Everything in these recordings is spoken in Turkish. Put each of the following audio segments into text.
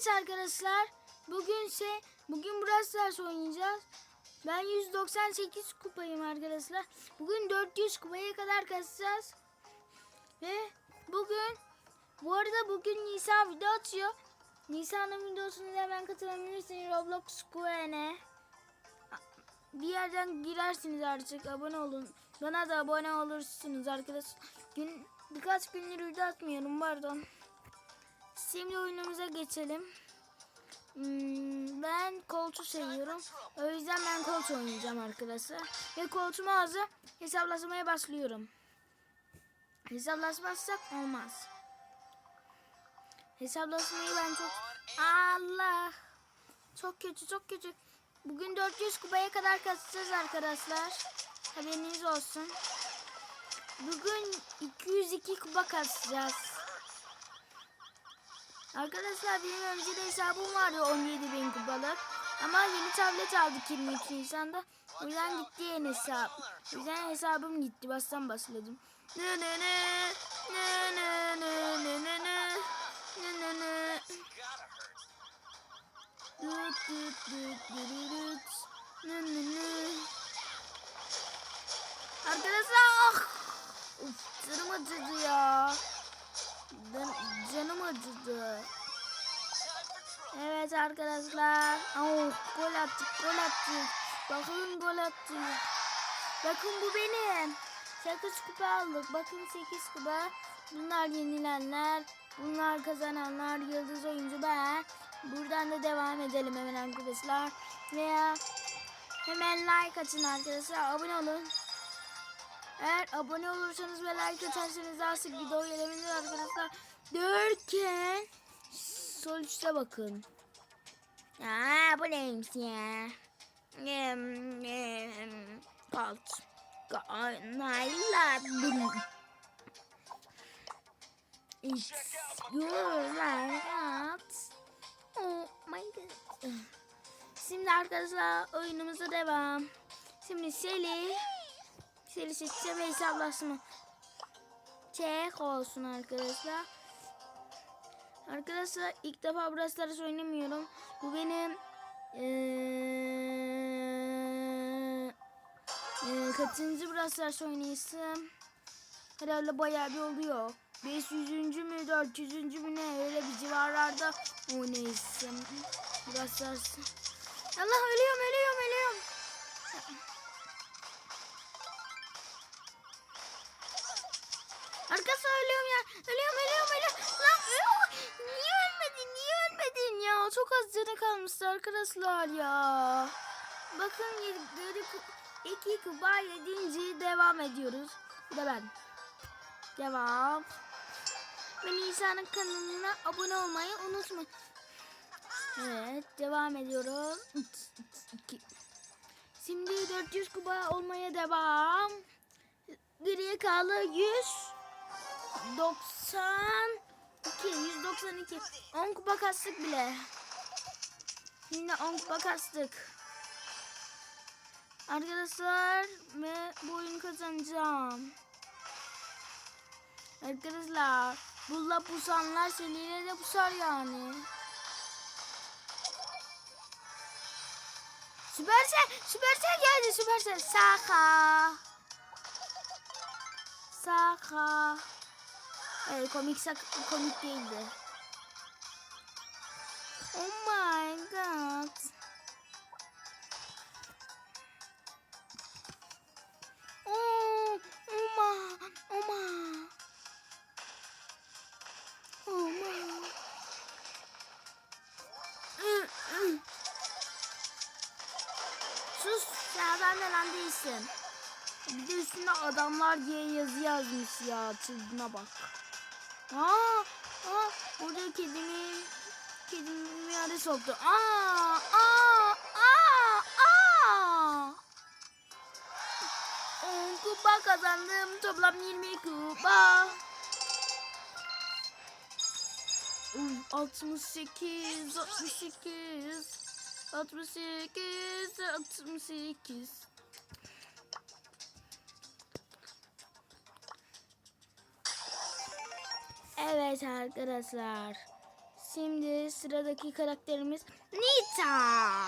Evet arkadaşlar. Bugünse bugün Brawl Stars oynayacağız. Ben 198 kupayım arkadaşlar. Bugün 400 kupaya kadar kasacağız. Ve bugün bu arada bugün Nisan video atıyor. Nisan'ın videosunu da hemen katılabilirsiniz Roblox Square'ne. Bir yerden girersiniz artık abone olun. Bana da abone olursunuz arkadaşlar. Gün, birkaç gündür video atmıyorum pardon. Şimdi oyunumuza geçelim. Hmm, ben koltu seviyorum. O yüzden ben koltu oynayacağım arkadaşlar. Ve koltumu hazır hesaplaşmaya başlıyorum. Hesaplaşmazsak olmaz. Hesaplaşmayı ben çok... Allah! Çok kötü çok kötü. Bugün 400 kupaya kadar kasacağız arkadaşlar. Haberiniz olsun. Bugün 202 kupa kasacağız. Arkadaşlar benim önce de hesabım vardı 17 bin kubalık. Ama yeni tablet aldık 22 Nisan'da. O yüzden gitti yeni hesap. O yüzden hesabım gitti. Bastan basıladım. Nı nı nı. Nı nı nı nı nı nı. Nı nı nı. Düt düt düt Arkadaşlar ah. Uf, sırım ya. Ben, canım acıdı. Evet arkadaşlar. Oh, gol attık, gol attık. Bakın gol attık. Bakın bu benim. 8 kupa aldık. Bakın 8 kupa. Bunlar yenilenler. Bunlar kazananlar. Yıldız oyuncu ben. Buradan da devam edelim hemen arkadaşlar. Veya hemen like atın arkadaşlar. Abone olun. Eğer abone olursanız ve like atarsanız sık video gelebilir arkadaşlar. Derken sol üstte bakın. Aa bu neymiş ya? Kalt. Onayladım. It's your right. Oh my god. Şimdi arkadaşlar oyunumuza devam. Şimdi Seli Seli seçeceğim ve hesaplaşma. Çek olsun arkadaşlar. Arkadaşlar ilk defa Brawl Stars oynamıyorum. Bu benim eee eee, kaçıncı Brawl Stars oynayışım? Herhalde bayağı bir oluyor. 500. mü 400. mü ne öyle bir civarlarda oynayışım. Brawl Stars. Allah ölüyorum ölüyorum ölüyorum. Arkadaşlar ölüyorum ya. Ölüyorum ölüyorum ölüyorum. Lan. Niye ölmedin? Niye ölmedin ya? Çok az canı kalmıştı arkadaşlar ya. Bakın geri iki kuba yedinci devam ediyoruz. Bir de ben. Devam. Ve Nisa'nın kanalına abone olmayı unutmayın. Evet devam ediyorum. Şimdi 400 kuba olmaya devam. Geriye kalı 100. 92 192 10 kupa kastık bile. Yine 10 kupa kastık. Arkadaşlar ve bu oyunu kazanacağım. Arkadaşlar bulla pusanlar seliyle de pusar yani. Süpersel, Süpersel geldi Süpersel. Saka. Saka. Evet komik sak- komik değildi. Oh my god. Oh, my. Ü, ü. Sus sen benden lan değilsin. Bir de üstünde adamlar diye yazı yazmış ya. Çılgına bak. Aa, aa, burada kedimi kedimi yere soktu. Aa, aa, aa, aa. 10 kupa kazandım. Toplam 20 kupa. Uf, 68, 68, 68, 68. Evet arkadaşlar. Şimdi sıradaki karakterimiz Nita.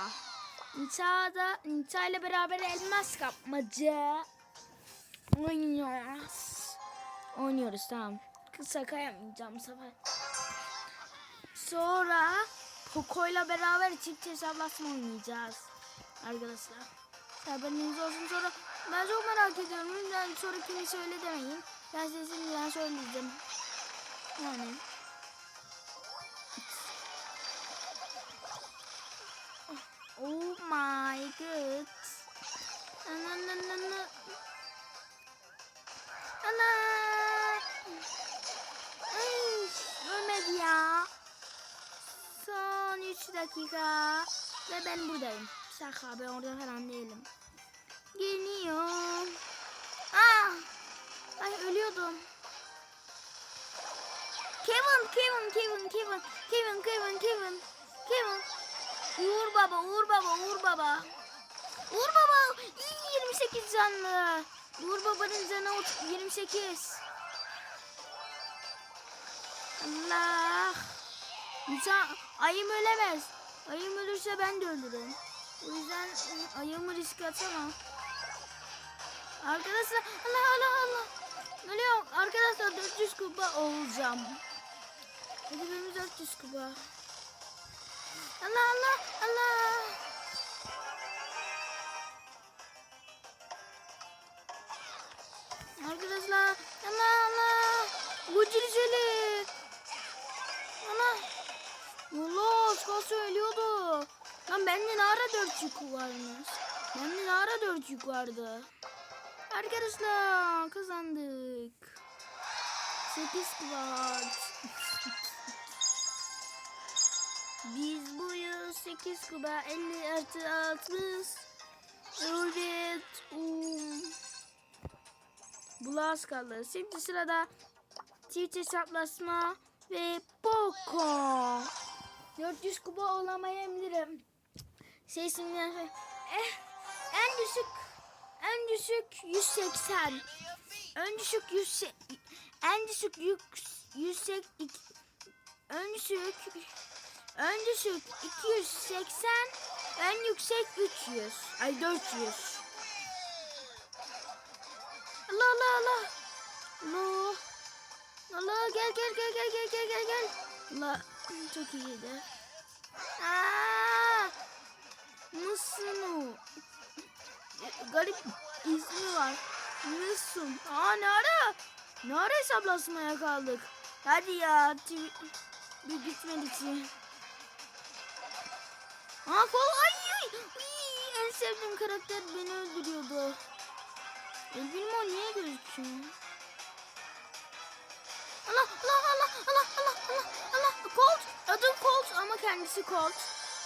Nita da Nita ile beraber elmas kapmaca oynuyoruz. Oynuyoruz tamam. Kısa kayamayacağım bu sefer. Sonra Poco ile beraber çift hesaplaşma oynayacağız. Arkadaşlar. Haberiniz olsun sonra ben çok merak ediyorum. Lütfen sonrakini söyle demeyin. Ben size şimdiden söyleyeceğim. Yani. Oh my god. Ana ana ana ana. Ana. Ay, ölmedi ya. Son 3 dakika. Ve ben buradayım. Şaka ben orada falan değilim. Geliyor. Ah. Ay ölüyordum. Kevin, Kevin, Kevin, Kevin, Kevin, Kevin, Kevin, Kevin. Uğur baba, Uğur baba, Uğur baba. Uğur baba, iyi 28 canlı. Uğur babanın canı ot- 28. Allah. İnsan, ayım ölemez. Ayım ölürse ben de ölürüm. O yüzden ı, ayımı riske atamam. Arkadaşlar, Allah Allah Allah. Ölüyorum. Arkadaşlar 400 kupa olacağım. Ödülümüz 400 kuba. Allah Allah Allah. Arkadaşlar Allah Allah. Gocil şöyle. Ana. Allah aşkına söylüyordu. Lan benden ara 400 varmış. Benden ara 400 vardı. Arkadaşlar kazandık. 8 kubat. Biz bu yıl 8 kuba 50 artı 60. Evet. Um. Bulas kaldı. Şimdi sırada çift hesaplaşma ve Poco. 400 kuba olamayabilirim. Sesimden eh, en düşük en düşük 180. En düşük 100 en düşük yük, 180 en düşük en düşük 280 en yüksek 300 ay 400 Allah Allah Allah Allah Allah gel gel gel gel gel gel gel gel Allah çok iyiydi Aa, Nasıl o? garip ismi var. Wilson. Aa ne ara? Ne ara hesaplaşmaya kaldık? Hadi ya. Bir gitmedi ki. Aa kol ay ay. En sevdiğim karakter beni öldürüyordu. Elbim o niye gözüküyor? Allah Allah Allah Allah Allah Allah Allah Colt adı Colt ama kendisi Colt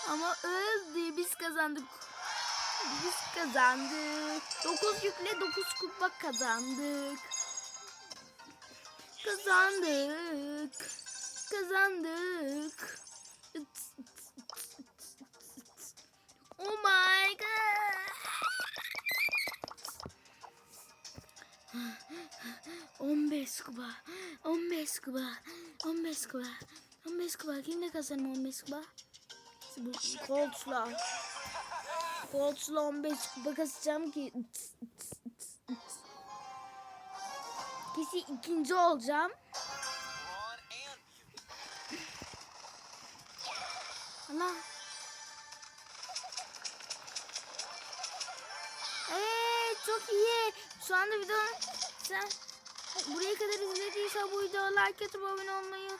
ama öldü biz kazandık biz kazandık. 9 yükle 9 kupa kazandık. Kazandık. Kazandık. Oh my god. 15 kupa. 15 kupa. 15 kupa. 15 kupa. Kimle kazanır 15 kupa? Bu Colts'la. Colts'la 15 kupa kasacağım ki. Kesin ikinci olacağım. Allah. Şu anda video sen buraya kadar izlediysen bu videoya like atıp abone olmayı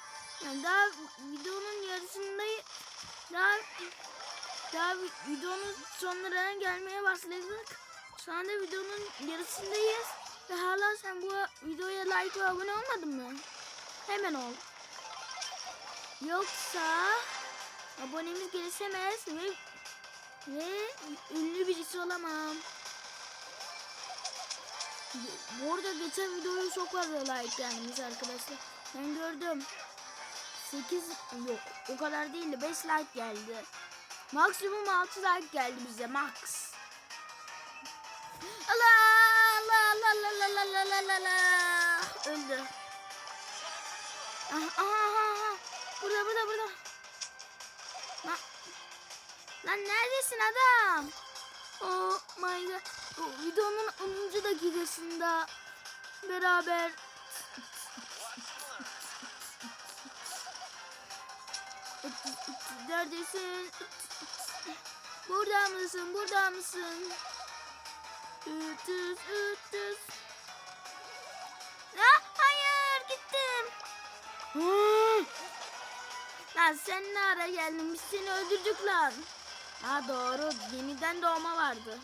yani daha videonun yarısındayım. Daha daha vi- videonun sonlarına gelmeye başladık. Şu anda videonun yarısındayız. Ve hala sen bu videoya like ve abone olmadın mı? Hemen ol. Yoksa abonemiz gelişemez ve ve ünlü birisi olamam. Bu- arada geçen videoya çok fazla like gelmiş arkadaşlar. Ben gördüm. 8 yok o kadar değil de 5 like geldi. Maksimum 6 like geldi bize max. Allah Allah Allah Allah Allah Allah Allah Allah Allah öldü. Ah, aha, aha, aha. Burada burada burada. Lan, lan neredesin adam? Oh my god. Videonun 10. dakikasında beraber Neredesin? Burada mısın? Burada mısın? Üttüz, üttüz. Ah, hayır gittim. Lan sen ne ara geldin? Biz seni öldürdük lan. Ha doğru. Yeniden doğma vardı.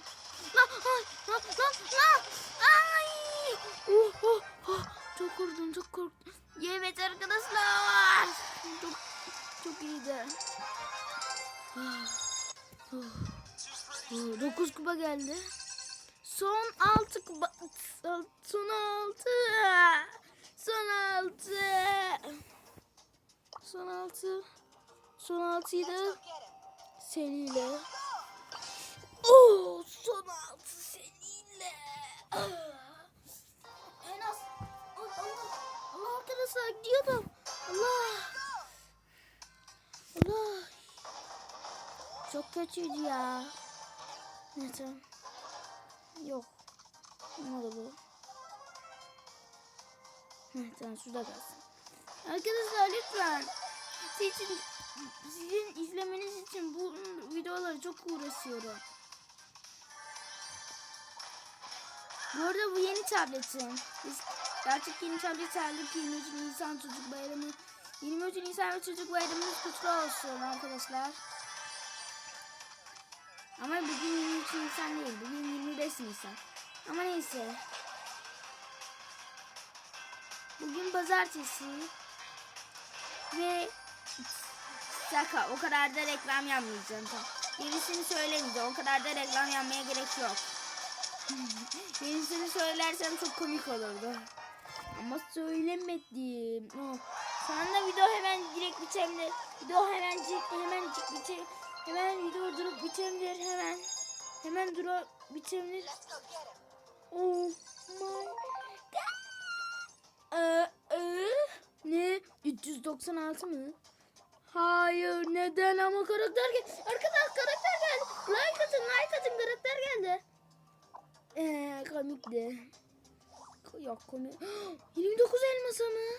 Lan, ay, lan, lan, lan. Ay. Oh, oh, oh. Çok korktum, çok korktum. Evet arkadaşlar. Çok, çok iyiydi. Oh. Oh, Dokuz kupa geldi. Son altı kupa. Son altı. Son altı. Son altı. Son altıyı da seninle. Oo, son altı seninle. Ah. En. Allah, Allah, arkadaşlar gidiyordum. Allah. Allah. Çok kötüydü ya. Neyse. Yok. Ne oldu tamam şurada kalsın. Arkadaşlar lütfen. Sizin, sizin izlemeniz için bu videoları çok uğraşıyorum. Bu arada bu yeni tabletim. Biz artık yeni tablet aldık. 23 Nisan Çocuk Bayramı. 23 Nisan ve Çocuk Bayramımız kutlu olsun arkadaşlar. Ama bugün 23 Nisan değil. Bugün 25 Nisan. Ama neyse. Bugün pazartesi. Ve şaka o kadar da reklam yapmayacağım. Gerisini söylemeyeceğim. O kadar da reklam yapmaya gerek yok. Gerisini söylersem çok komik olurdu. Ama söylemedim. Oh. Da video hemen direkt bitebilir. Video hemen hemen biter. Hemen video durup bitebilir hemen. Hemen durup bitebilir. Oh my god. Ee, ee, ne? 396 mı? Hayır neden ama karakter gel. Arkadaş karakter geldi. Like atın like atın karakter geldi. Eee komikti. Yok komik. 29 elmasa mı?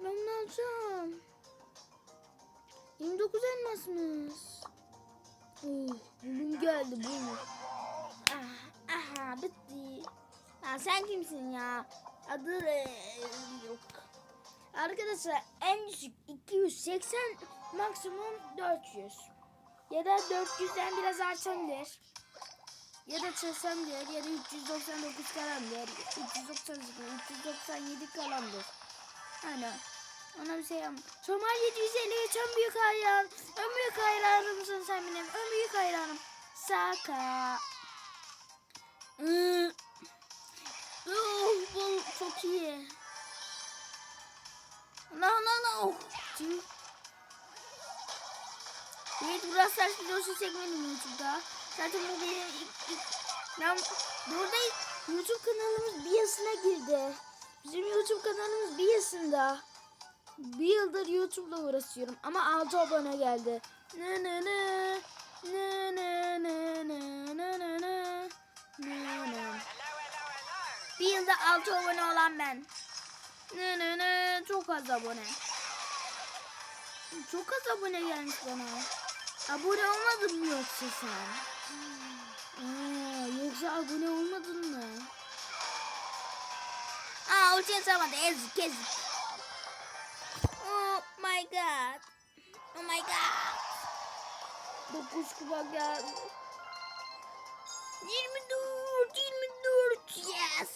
Ben bunu alacağım. 29 elmasmış. Oh, bulum geldi bulum. Ah, aha bitti. Ya sen kimsin ya? Adı da yok. Arkadaşlar en düşük 280 maksimum 400. Ya da 400'den biraz artabilir. Ya da çıksamdır ya da 399 kalandır. 398, 397 kalandır. Hani ona bir şey yapma. Somar 753 en büyük hayran. En büyük hayranımsın sen benim. En büyük hayranım. Saka. Hmm. Oh, bu çok iyi. No no no. Evet biraz ters videosu çekmedim YouTube'da. Zaten bu benim. Ben burada YouTube kanalımız bir yaşına girdi. Bizim YouTube kanalımız bir yaşında. Bir yıldır YouTube'la uğraşıyorum ama 6 abone geldi. Ne ne ne ne ne ne ne ne ne ne ne ne Bir yılda 6 abone olan ben. Ne ne ne çok az abone. Çok az abone gelmiş bana. Abone olmadın mı yoksa sen? Aa, yoksa abone olmadın mı? Aa ultiye sağmadı ezik ezik. Oh my god. Oh my god. 9 kupa geldi. 24 24 yes.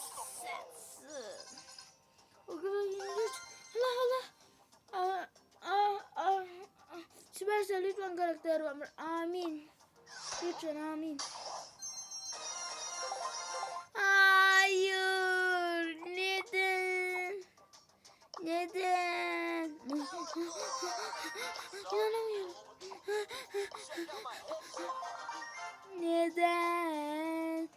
O kadar 24. Allah Allah. Aa, aa, aa. Süpersel lütfen karakter var. Amin. Lütfen amin. Hayır. Neden? Neden? İnanamıyorum. Neden?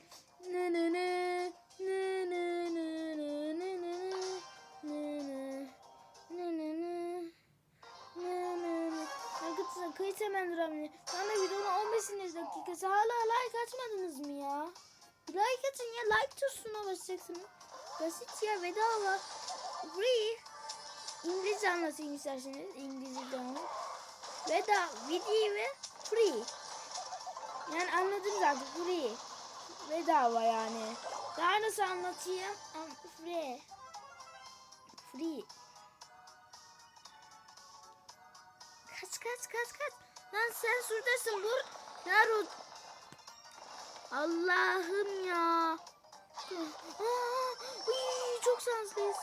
Atmadınız mı ya? Like atın ya like tuşuna basacaksınız. Basit ya bedava. Free. İngilizce anlatayım isterseniz. İngilizce de. Bedava. Video ve free. Yani anladınız artık free. Bedava yani. Daha nasıl anlatayım? Am- Free. Free. Kaç kaç kaç kaç. Lan sen şuradasın dur. Naruto. Allah'ım ya. Aa, uy, çok şanslıyız.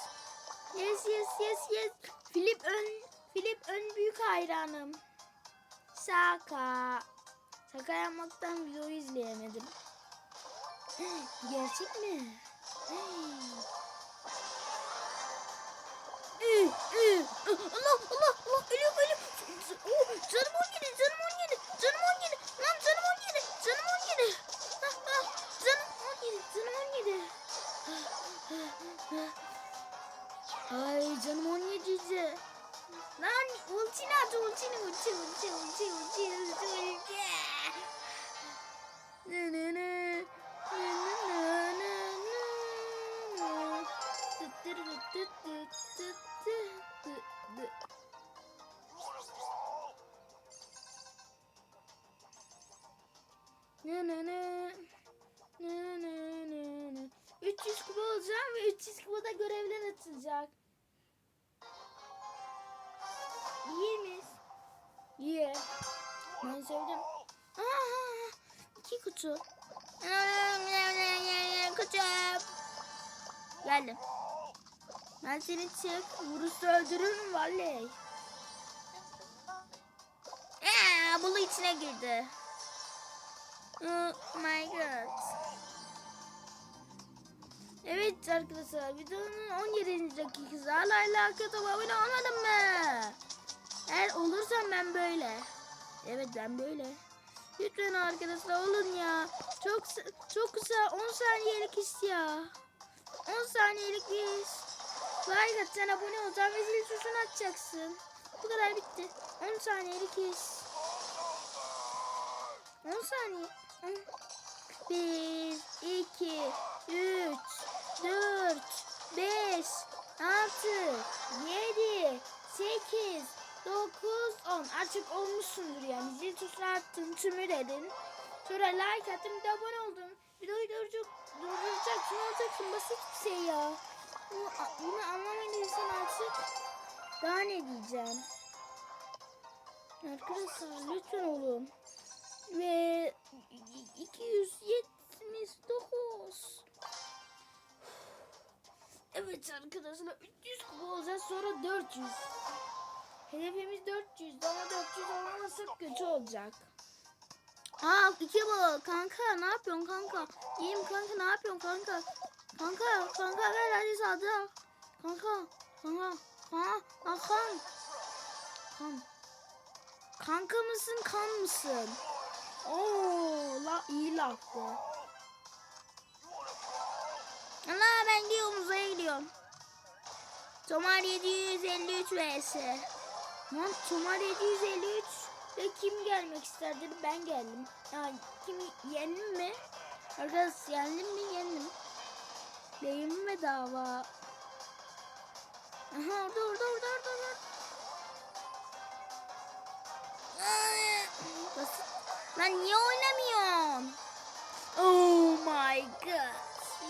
Yes yes yes yes. Filip ön Filip ön büyük hayranım. Şaka. Şaka yapmaktan videoyu izleyemedim. Gerçek mi? Ü, ü. Allah Allah Allah ölüyorum ölüyorum. Oh, canım 17 canım 17 canım 17 lan canım 17 canım 17. canım 17. Ay canım 17 idi. Lan ultini at ultini ulti ulti ulti ulti ulti ulti. Ne ne ne. Ne ne ne ne ne. Tıt tıt tıt tıt tıt kutu. Kutu. Geldim. Ben seni çık. Vurursa öldürürüm vallahi. Aa, bulu içine girdi. Oh my god. Evet arkadaşlar videonun 17. dakikası hala atıp abone olmadın mı? Eğer olursam ben böyle. Evet ben böyle. Lütfen arkadaşlar olun ya. Çok çok kısa 10 saniyelik iş ya. 10 saniyelik bir iş. Like atacaksın, abone olacaksın ve zil tuşunu açacaksın. Bu kadar bitti. 10 saniyelik iş. 10 saniye. 1, 2, 3, 4, 5, 6, 7, 8, 9, 10. Artık olmuşsundur yani. Zil tuşuna attın, tümü dedin. Sonra like attın, bir de abone oldun. Videoyu duracak, durduracaksın, olacaksın. Basit bir şey ya. Bunu, bunu anlamadıysan artık daha ne diyeceğim? Arkadaşlar lütfen olun. Ve 279. Evet arkadaşlar 300 kupa olacağız sonra 400. kötü olacak. Aa iki bu kanka ne yapıyorsun kanka? İyiyim kanka ne yapıyorsun kanka? Kanka kanka gel hadi sağda. Kanka kanka kanka kanka. Kan. Kanka mısın kan mısın? Oo la iyi laftı. Allah ben gidiyorum uzaya gidiyorum. Tomar 753 vs. Lan Tomar 753 ve kim gelmek ister dedi ben geldim. Yani kim yendim mi? Arkadaş yendim mi yendim. Deyim mi dava? Aha orada orada orada orada. orada. Basit. Lan niye oynamıyorsun? Oh my god.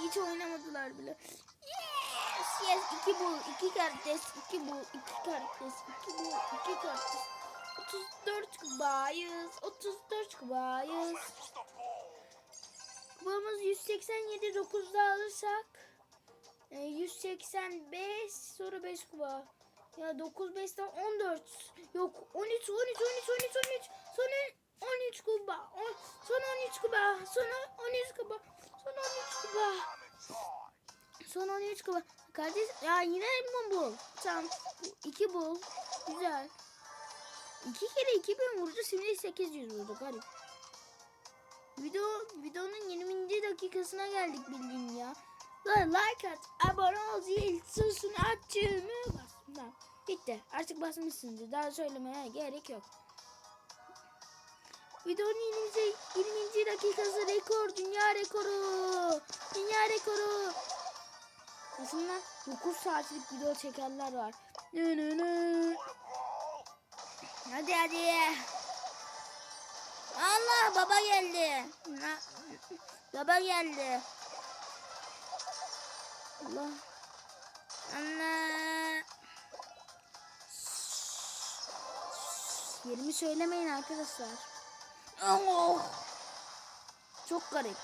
Hiç oynamadılar bile. Yes, yes. iki bul, iki kardeş, iki bul, iki kardeş, iki bul, iki kardeş. 34 kubayız, 34 kubayız. Kubamız 187, 9'da alırsak. e, 185, sonra 5 kuba. Ya 9, 5'ten 14. Yok 13, 13, 13, 13, 13. Sonra 13 kuba. On, son 13 kuba. Sonra 13 kuba. Son 13 kuba. Son 13 kuba. Kardeş ya yine mi bul? Tamam. 2 bul. Güzel. 2 kere 2000 vurdu. Şimdi 800 vurdu. Garip. Video, videonun 20. dakikasına geldik bildiğin ya. Lan like at, abone ol, zil tuşunu aç, düğümü bas. Tamam. Bitti. Artık basmışsındır. Daha söylemeye gerek yok. Videonun 20. 20. dakikası rekor. Dünya rekoru. Dünya rekoru. Aslında 9 saatlik video çekenler var. Nı nı nı. Hadi hadi. Allah baba geldi. Baba geldi. Allah. Anne. Yerimi söylemeyin arkadaşlar. Oh. Çok garip.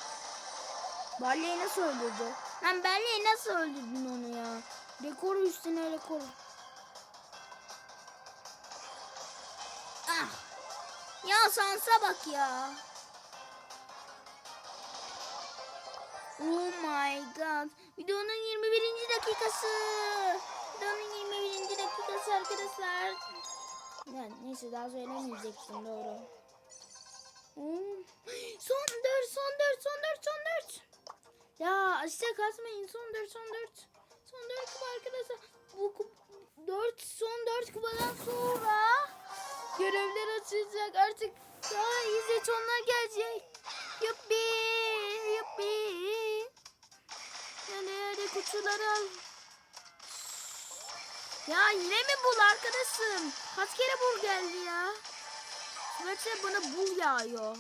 Barley'i nasıl öldürdü? Lan Barley'i nasıl öldürdün onu ya? Rekoru üstüne rekor. Ya sansa bak ya. Oh my god. Videonun 21. dakikası. Videonun 21. dakikası arkadaşlar. Yani neyse daha söylemeyecektim doğru. Hmm. Son 4, son 4, son 4, son 4. Ya aşağı kasmayın. Son 4, son 4. Son 4 kupa arkadaşlar. Bu kup 4, son 4 kupadan sonra görevler açılacak. Artık daha iyi seçonlar gelecek. Yuppi, yuppi. Yani hadi kutuları. Ya yine mi bul arkadaşım? Kaç kere bul geldi ya? Sürekli bana bul yağıyor.